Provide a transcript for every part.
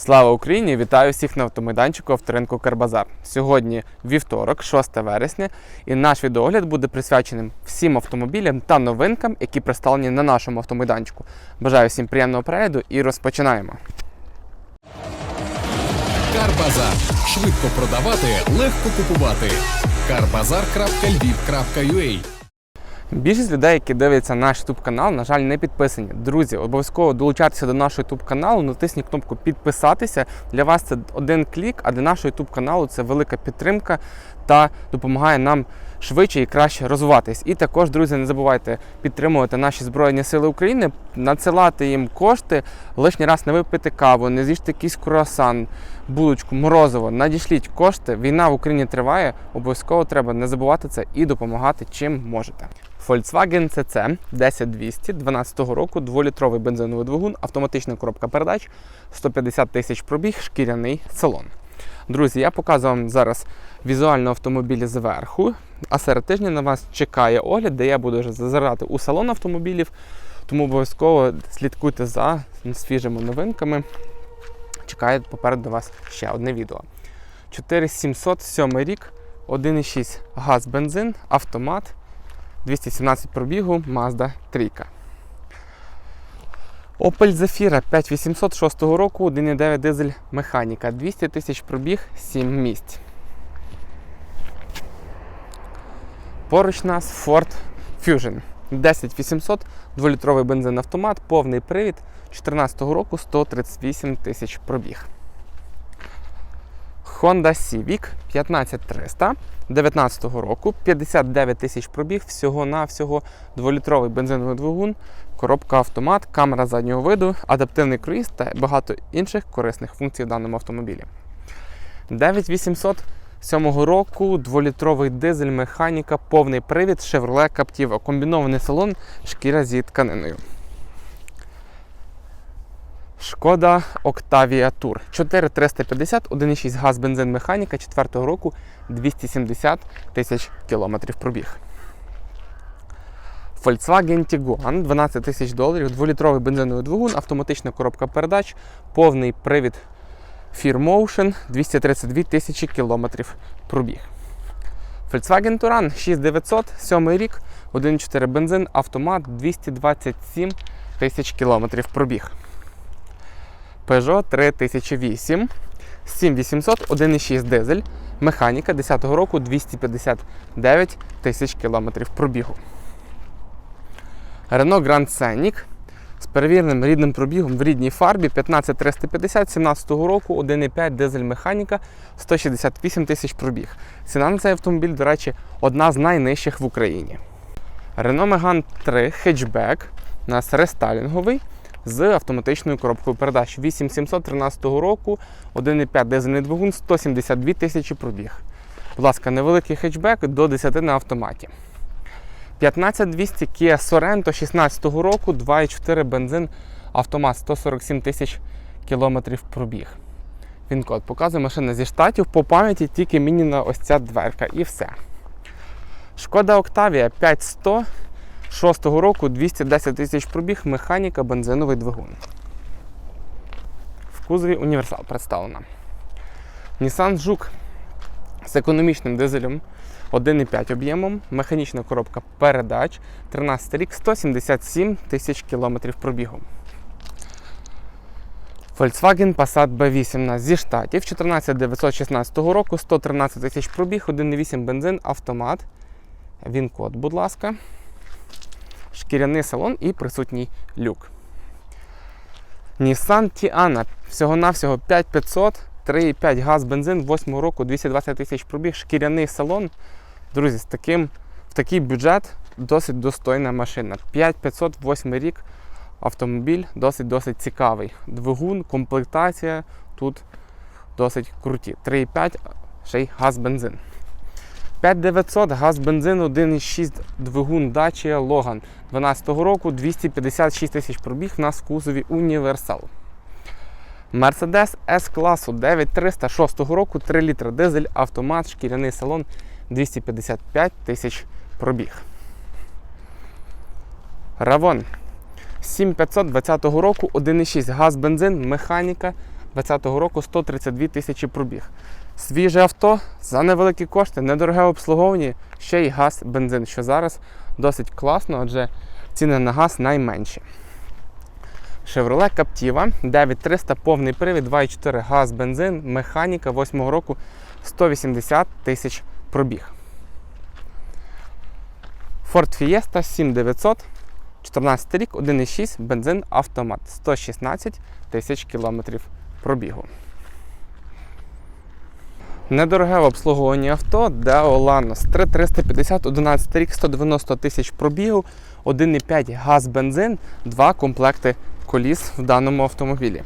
Слава Україні! Вітаю всіх на автомайданчику авторинку Карбазар. Сьогодні вівторок, 6 вересня, і наш відеогляд буде присвяченим всім автомобілям та новинкам, які представлені на нашому автомайданчику. Бажаю всім приємного перегляду і розпочинаємо. Карбазар. Швидко продавати, легко купувати. Карбазар.львів.ua Більшість людей, які дивляться наш YouTube канал, на жаль, не підписані. Друзі, обов'язково долучайтеся до нашого YouTube каналу, натисніть кнопку підписатися. Для вас це один клік, а для нашого YouTube каналу це велика підтримка та допомагає нам швидше і краще розвиватись. І також, друзі, не забувайте підтримувати наші Збройні Сили України, надсилати їм кошти, лишній раз не випити каву, не з'їжте якийсь круасан, булочку, морозиво. Надішліть кошти. Війна в Україні триває. Обов'язково треба не забувати це і допомагати чим можете. Volkswagen CC 10200 12 року, 2-літровий бензиновий двигун, автоматична коробка передач, 150 тисяч пробіг, шкіряний салон. Друзі, я показую вам зараз візуально автомобілі зверху, а серед тижня на вас чекає огляд, де я буду вже зазирати у салон автомобілів. Тому обов'язково слідкуйте за свіжими новинками. Чекає попереду вас ще одне відео. 4707 рік, 1,6 газ бензин, автомат. 217 пробігу, Mazda 3. Opel Zafira 5800 6 року, 1,9 дизель механіка, 200 тисяч пробіг, 7 місць. Поруч нас Ford Fusion 10800, 2-літровий бензин автомат, повний привід 2014 року 138 тисяч пробіг. Honda Civic 15300 19 року, 59 тисяч пробіг, всього-навсього 2-літровий бензиновий двигун, коробка автомат, камера заднього виду, адаптивний круїз та багато інших корисних функцій в даному автомобілі. 9800 7 року, 2-літровий дизель, механіка, повний привід, Chevrolet Captiva, комбінований салон, шкіра зі тканиною. Шкода Octavia Tour 4350, 1,6 газ бензин механіка 4 року 270 тисяч кілометрів пробіг. Volkswagen Tiguan 12 тисяч доларів, 2-літровий бензиновий двигун, автоматична коробка передач, повний привід Fear Motion 232 тисячі кілометрів пробіг. Volkswagen Touran 6900, 7 рік, 1,4 бензин, автомат 227 тисяч кілометрів пробіг. Peugeot 3008, 7800, 1,6 дизель, механіка 10 року 259 тисяч кілометрів пробігу. Renault Grand Scenic з перевіреним рідним пробігом в рідній фарбі 15350 17-го року, 1,5 дизель механіка 168 тисяч пробіг. Ціна на цей автомобіль, до речі, одна з найнижчих в Україні. Renault Megane 3 хетчбек у нас рестайлінговий з автоматичною коробкою передач 8713 року, 1,5 дизельний двигун, 172 тисячі пробіг. Будь ласка, невеликий хетчбек до 10 на автоматі. 15200 Kia Sorento 16 року, 2,4 бензин, автомат 147 тисяч кілометрів пробіг. Він код показує машина зі штатів, по пам'яті тільки мініна ось ця дверка і все. Шкода Octavia 5100 6 року 210 тисяч пробіг, механіка, бензиновий двигун. В кузові універсал представлена. Nissan Juke з економічним дизелем 1,5 об'ємом, механічна коробка передач, 13 рік, 177 тисяч кілометрів пробігу. Volkswagen Passat B8 на зі штатів 14916 року, 113 тисяч пробіг, 1,8 бензин, автомат. Він код, будь ласка шкіряний салон і присутній люк. Nissan Tiana всього-навсього 5500, 3,5 газ бензин 8 року, 220 тисяч пробіг, шкіряний салон. Друзі, з таким, в такий бюджет досить достойна машина. 5500, 8 рік. Автомобіль досить-досить цікавий. Двигун, комплектація тут досить круті. 3,5, ще й газ бензин. 5900 газ бензин 1,6 двигун Dacia Logan 12 року 256 тисяч пробіг на кузові універсал. Mercedes S класу 9300 6 року 3 літра дизель, автомат, шкіряний салон 255 тисяч пробіг. Равон 7520 року 1,6 газ бензин, механіка 2020 року 132 тисячі пробіг. Свіже авто за невеликі кошти, недороге обслуговування, ще й газ, бензин, що зараз досить класно, адже ціни на газ найменші. Chevrolet Captiva 9300 повний привід, 2,4 газ, бензин, механіка 8 року 180 тисяч пробіг. Ford Fiesta 7900 14 рік, 1,6 бензин автомат 116 тисяч кілометрів пробігу. Недороге в обслуговуванні авто Deo Lanos 3350, 11 рік, 190 тисяч пробігу, 1,5 газ бензин, два комплекти коліс в даному автомобілі.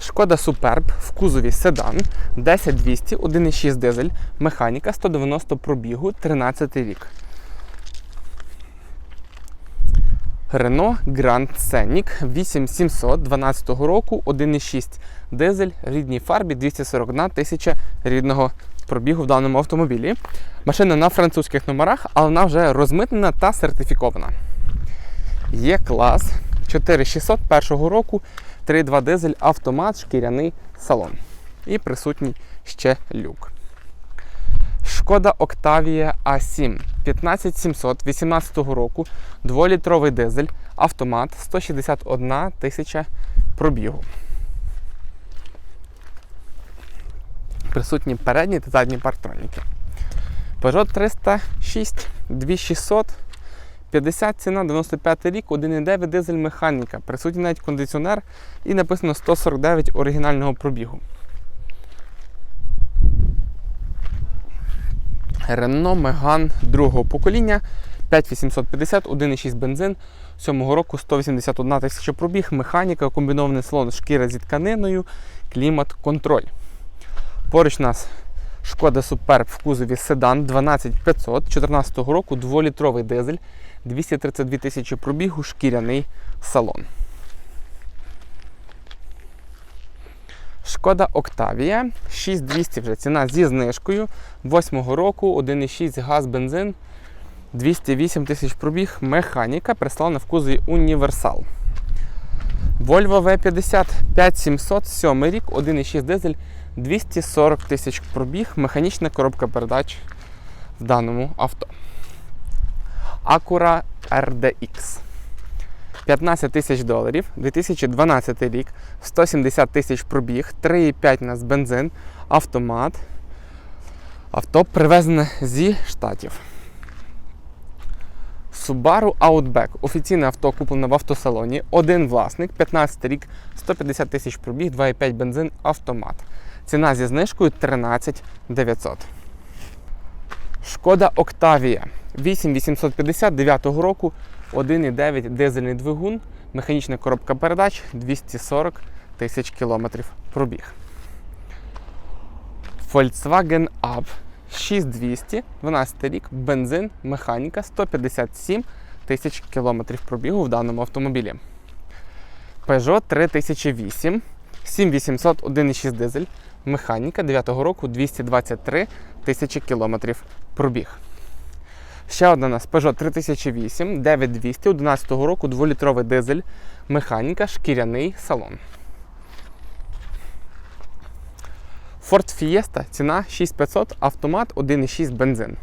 Шкода Superb в кузові седан 10200, 1,6 дизель, механіка 190 пробігу, 13 рік. Renault Grand Scenic 8700 12 року, 1,6 дизель, рідній фарбі 241 тисяча рідного пробігу в даному автомобілі. Машина на французьких номерах, але вона вже розмитнена та сертифікована. Є клас 4600 першого року, 3,2 дизель, автомат, шкіряний салон. І присутній ще люк. Шкода Octavia A7 15700 18 року, 2-літровий дизель, автомат, 161 тисяча пробігу. Присутні передні та задні парктроніки. Peugeot 306 2600 50 ціна, 95 рік, 1,9 дизель механіка. Присутній навіть кондиціонер і написано 149 оригінального пробігу. Renault Megane другого покоління 5850, 1,6 бензин. 7 року 181 тисяча пробіг, механіка, комбінований салон, шкіра зі тканиною, клімат, контроль. Поруч нас Шкода Superb в кузові седан 12500 14 року, 2-літровий дизель, 232 тисячі пробігу, шкіряний салон. Шкода Octavia 6200 вже ціна зі знижкою. 8 року 1,6 газ бензин 208 тисяч пробіг, механіка прислана в кузові Універсал. Volvo V50 5700 7 рік, 1,6 дизель 240 тисяч пробіг, механічна коробка передач в даному авто. Acura RDX 15 тисяч доларів, 2012 рік, 170 тисяч пробіг, 3,5 у нас бензин, автомат. Авто привезене зі штатів. Subaru Outback. Офіційне авто куплене в автосалоні. Один власник, 15 рік, 150 тисяч пробіг, 2,5 бензин, автомат. Ціна зі знижкою 13 900. Шкода Octavia 8850 9 року, 1,9 дизельний двигун, механічна коробка передач, 240 тисяч кілометрів пробіг. Volkswagen Up 6200, 12 рік, бензин, механіка, 157 тисяч кілометрів пробігу в даному автомобілі. Peugeot 3008, 7800, 1,6 дизель, механіка 9 року, 223 тисячі кілометрів пробіг. Ще одна у нас Peugeot 3008, 9200, 11 року, 2-літровий дизель, механіка, шкіряний салон. Ford Fiesta, ціна 6500, автомат 1,6 бензин.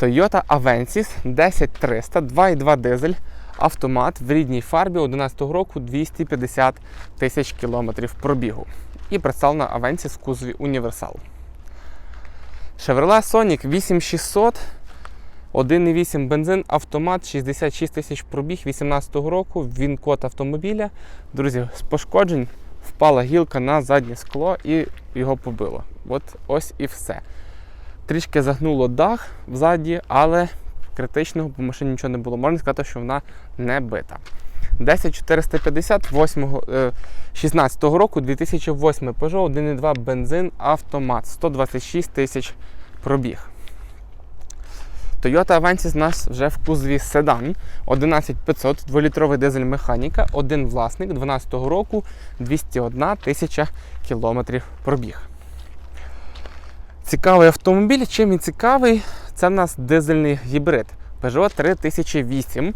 Toyota Avensis 10300, 2,2 дизель, автомат в рідній фарбі 11 року 250 тисяч кілометрів пробігу. І представлена Avensis в кузові Універсал. Chevrolet Sonic 8600, 1,8 бензин, автомат 66 тисяч пробіг 18 року, він код автомобіля. Друзі, з пошкоджень впала гілка на заднє скло і його побило. От ось і все. Трішки загнуло дах взаді, але критичного по машині нічого не було. Можна сказати, що вона не бита. 10450 8, е, 16 року 2008 Peugeot 1,2 бензин автомат 126 тисяч пробіг. Toyota Avensis нас вже в кузові седан 11500, 2-літровий дизель механіка, один власник 12 року 201 тисяча кілометрів пробіг. Цікавий автомобіль. Чим він цікавий? Це в нас дизельний гібрид Peugeot 3008.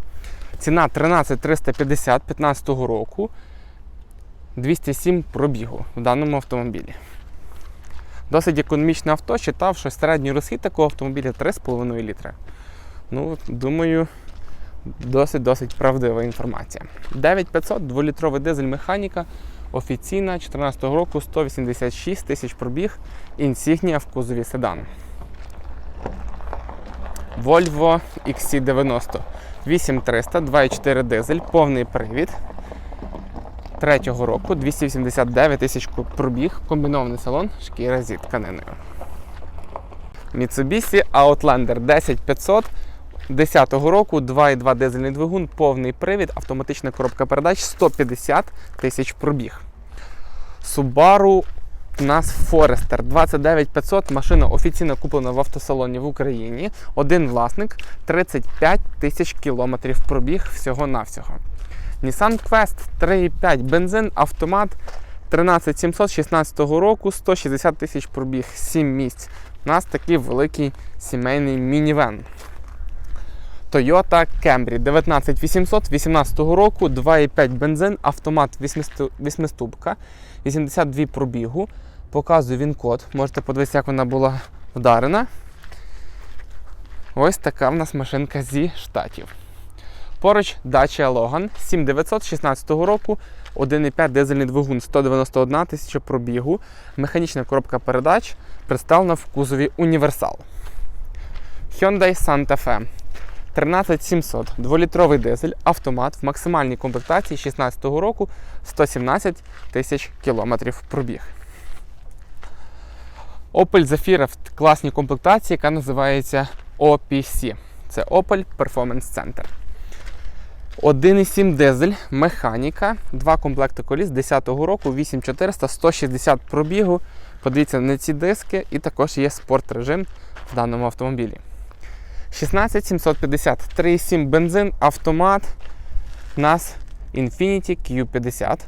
Ціна 13350 15 року. 207 пробігу в даному автомобілі. Досить економічне авто, читав, що середній розхід такого автомобіля 3,5 літри. Ну, думаю, досить-досить правдива інформація. 9500 2-літровий дизель механіка, офіційна 2014 року 186 тисяч пробіг, інсігнія в кузові седан. Volvo XC90 8300, 2,4 дизель, повний привід. Третього року 289 тисяч пробіг, комбінований салон, шкіра зі тканиною. Mitsubishi Outlander 10500 10 року, 2,2 дизельний двигун, повний привід, автоматична коробка передач, 150 тисяч пробіг. Subaru у нас Forester 29500, машина офіційно куплена в автосалоні в Україні. Один власник, 35 тисяч кілометрів пробіг всього-навсього. Nissan Quest 3,5 бензин, автомат 13700 16 року, 160 тисяч пробіг, 7 місць. У нас такий великий сімейний мінівен. Toyota Camry 19800 18 року, 2,5 бензин, автомат 8-ступка, 82 пробігу. Показую він код. Можете подивитися, як вона була вдарена. Ось така в нас машинка зі штатів. Поруч Dacia Logan 7900 16 року, 1,5 дизельний двигун, 191 тисяча пробігу, механічна коробка передач, представлена в кузові Універсал. Hyundai Santa Fe 13700, 2-літровий дизель, автомат в максимальній комплектації 16 року, 117 тисяч кілометрів пробіг. Opel Zafira в класній комплектації, яка називається OPC. Це Opel Performance Center. 1,7 дизель, механіка, два комплекти коліс 10-го року, 8400, 160 пробігу. Подивіться на ці диски, і також є спорт режим в даному автомобілі. 16750, 3,7 бензин, автомат. У нас Infiniti Q50.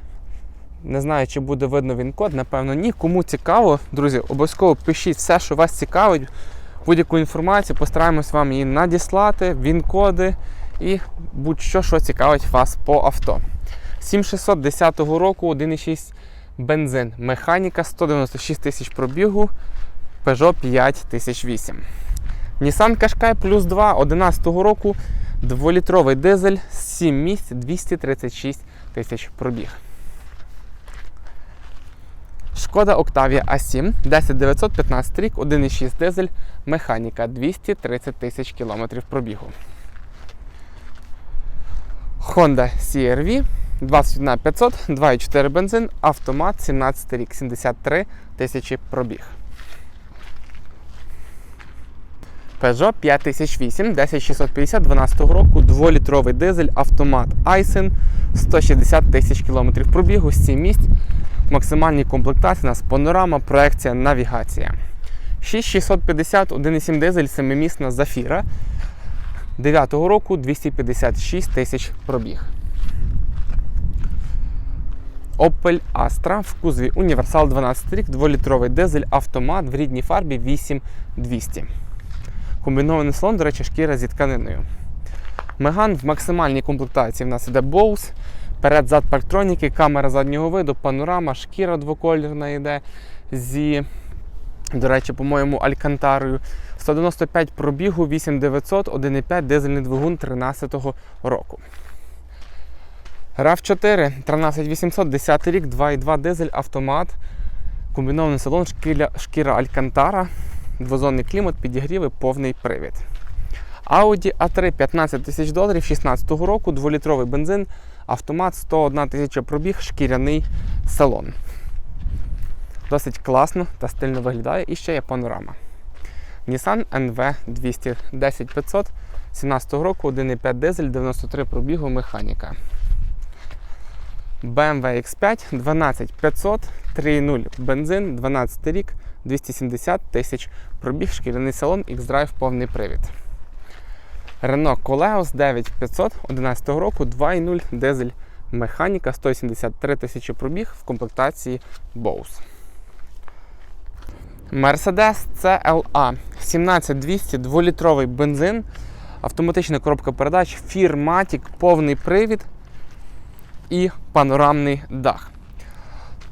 Не знаю, чи буде видно він код, напевно, ні. Кому цікаво, друзі, обов'язково пишіть все, що вас цікавить. Будь-яку інформацію, постараємось вам її надіслати, він-коди і будь-що, що цікавить вас по авто. 7610 року, 1,6 бензин, механіка, 196 тисяч пробігу, Peugeot 5008. Nissan Qashqai Plus 2 11 року, 2-літровий дизель, 7 місць, 236 тисяч пробіг. Шкода Octavia A7 10915 рік, 1,6 дизель, механіка 230 тисяч кілометрів пробігу. Honda CR-V 21500, 2,4 бензин, автомат 17 рік, 73 тисячі пробіг. Peugeot 5008, 10650 12 року, 2-літровий дизель, автомат Aisin, 160 тисяч кілометрів пробігу, 7 місць. В максимальній комплектації у нас панорама, проекція, навігація. 6650, 1,7 дизель, 7-місна Зафіра. 9 року 256 тисяч пробіг. Opel Astra в кузові Універсал 12 рік, 2-літровий дизель, автомат в рідній фарбі 8200. Комбінований салон, до речі, шкіра зі тканиною. Меган в максимальній комплектації в нас іде Bose, перед-зад парктроніки, камера заднього виду, панорама, шкіра двокольорна йде зі, до речі, по-моєму, алькантарою. 195 пробігу, 8900, 1,5 дизельний двигун 13-го року. RAV4 13800, 10 рік, 2,2 дизель, автомат, комбінований салон, шкіра, шкіра Алькантара, двозонний клімат, підігріви, повний привід. Audi A3 15 тисяч доларів 16 року, 2-літровий бензин, автомат 101 тисяча пробіг, шкіряний салон. Досить класно та стильно виглядає і ще є панорама. Nissan NV 200 10500 17 року, 1,5 дизель, 93 пробігу, механіка. BMW X5 12500, 3.0 бензин, 12 рік, 270 тисяч пробіг, шкіряний салон, X-Drive повний привід. Renault Coleos 9500 11 року, 2.0 дизель, механіка, 173 тисячі пробіг в комплектації Bose. Mercedes CLA 17200, 2-літровий бензин, автоматична коробка передач, Firmatic, повний привід і панорамний дах.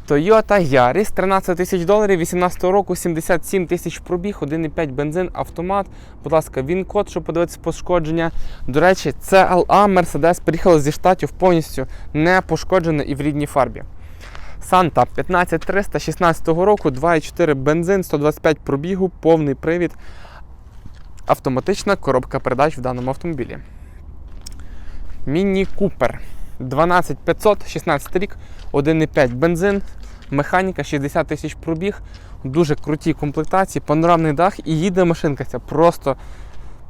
Toyota Yaris 13 тисяч доларів, 18 року, 77 тисяч пробіг, 1,5 бензин, автомат. Будь ласка, він код, щоб подивитися пошкодження. До речі, це LA Mercedes приїхала зі штатів повністю не пошкоджена і в рідній фарбі. Санта 15300 16 року, 2,4 бензин, 125 пробігу, повний привід, автоматична коробка передач в даному автомобілі. Міні Купер 12500, 16 рік, 1,5 бензин, механіка, 60 тисяч пробіг, дуже круті комплектації, панорамний дах і їде машинка ця просто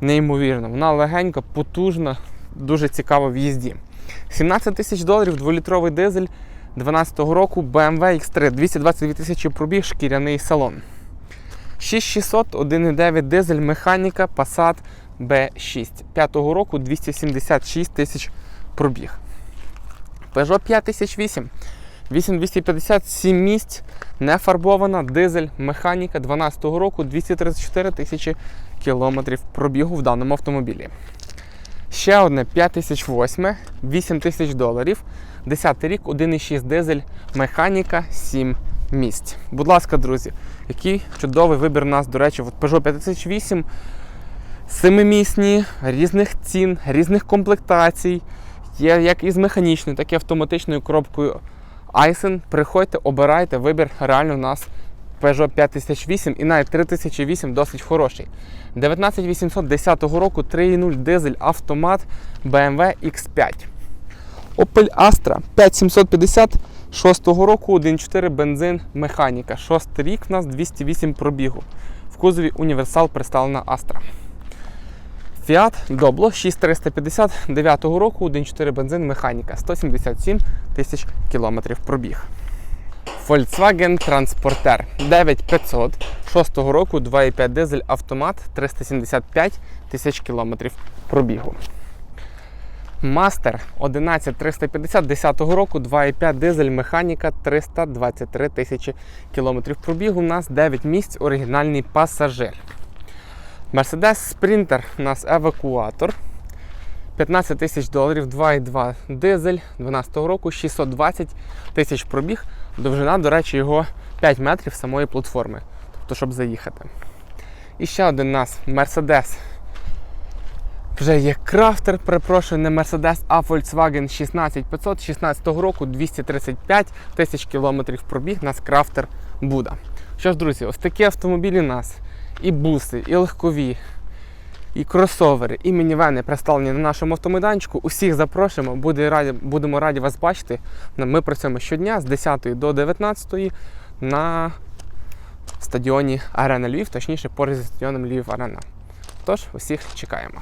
неймовірно. Вона легенька, потужна, дуже цікава в їзді. 17 тисяч доларів, 2-літровий дизель 12 року BMW X3, 222 тисячі пробіг, шкіряний салон. 6600, 1,9 дизель, механіка, Passat B6. 5 року 276 тисяч пробіг. Peugeot 5008, 8250, 7 місць, не фарбована, дизель, механіка 12 року 234 тисячі кілометрів пробігу в даному автомобілі. Ще одне 5008, 8 тисяч доларів, 10 рік, 1,6 дизель, механіка, 7 місць. Будь ласка, друзі, який чудовий вибір у нас, до речі, от Peugeot 5008, семимісні, різних цін, різних комплектацій. Є як із механічною, так і автоматичною коробкою Айсен. Приходьте, обирайте, вибір реально у нас Peugeot 5008 і навіть 3008 досить хороший. 19810 року 3.0 дизель автомат BMW X5. Opel Astra 5750 6 року 1.4 бензин механіка. 6 рік у нас 208 пробігу. В кузові універсал представлена Astra. Fiat Doblo 6350 9 року 1.4 бензин механіка. 177 тисяч кілометрів пробіг. Volkswagen Transporter 9500 6 року 2,5 дизель автомат 375 тисяч кілометрів пробігу. Мастер 11350 10 року 2,5 дизель механіка 323 тисячі кілометрів пробігу. У нас 9 місць оригінальний пасажир. Mercedes Sprinter у нас евакуатор. 15 тисяч доларів, 2,2 дизель 12 року, 620 тисяч пробіг. Довжина, до речі, його 5 метрів самої платформи, тобто, щоб заїхати. І ще один у нас Mercedes. Вже є крафтер, перепрошую, не Mercedes, а Volkswagen 16500 16 року 235 тисяч кілометрів пробіг. Нас крафтер Буда. Що ж, друзі, ось такі автомобілі у нас і буси, і легкові, і кросовери, і мінівени представлені на нашому автомайданчику. Усіх запрошуємо, буде раді, будемо раді вас бачити. Ми працюємо щодня з 10 до 19 на стадіоні Арена Львів, точніше, поряд зі стадіоном Львів Арена. Тож, усіх чекаємо.